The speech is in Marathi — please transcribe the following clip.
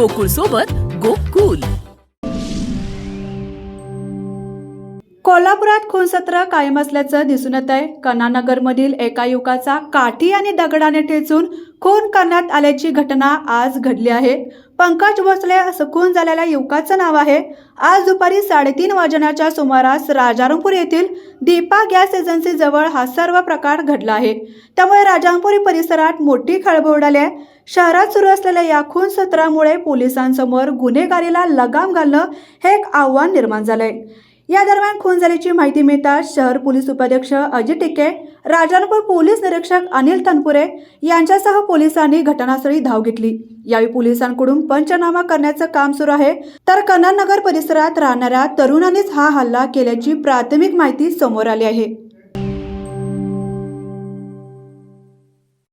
गोकुळ सोबत गोकुल. कोल्हापुरात खून सत्र कायम असल्याचं दिसून येत आहे. कनानगरमधील एका युवकाचा काठी आणि दगडाने ठेचून खून करण्यात आल्याची घटना आज घडली आहे. पंकज भोसले असं खून झालेल्या युवकाचं नाव आहे. आज दुपारी साडेतीन वाजण्याच्या सुमारास राजारामपूर येथील दीपा गॅस एजन्सी जवळ हा सर्व प्रकार घडला आहे. त्यामुळे राजारामपुरी परिसरात मोठी खळबळ उडाली आहे. शहरात सुरू असलेल्या या खून सत्रामुळे पोलिसांसमोर गुन्हेगारीला लगाम घालणं हे एक आव्हान निर्माण झालंय. या दरम्यान खून झाल्याची माहिती मिळताच शहर पोलीस उपाध्यक्ष अजित टिके राजानपूर पोलीस निरीक्षक अनिल तनपुरे यांच्यासह पोलिसांनी घटनास्थळी धाव घेतली. यावेळी पोलिसांकडून पंचनामा करण्याचं काम सुरू आहे. तर कन्ननगर परिसरात राहणाऱ्या तरुणांनीच हा हल्ला केल्याची प्राथमिक माहिती समोर आली आहे.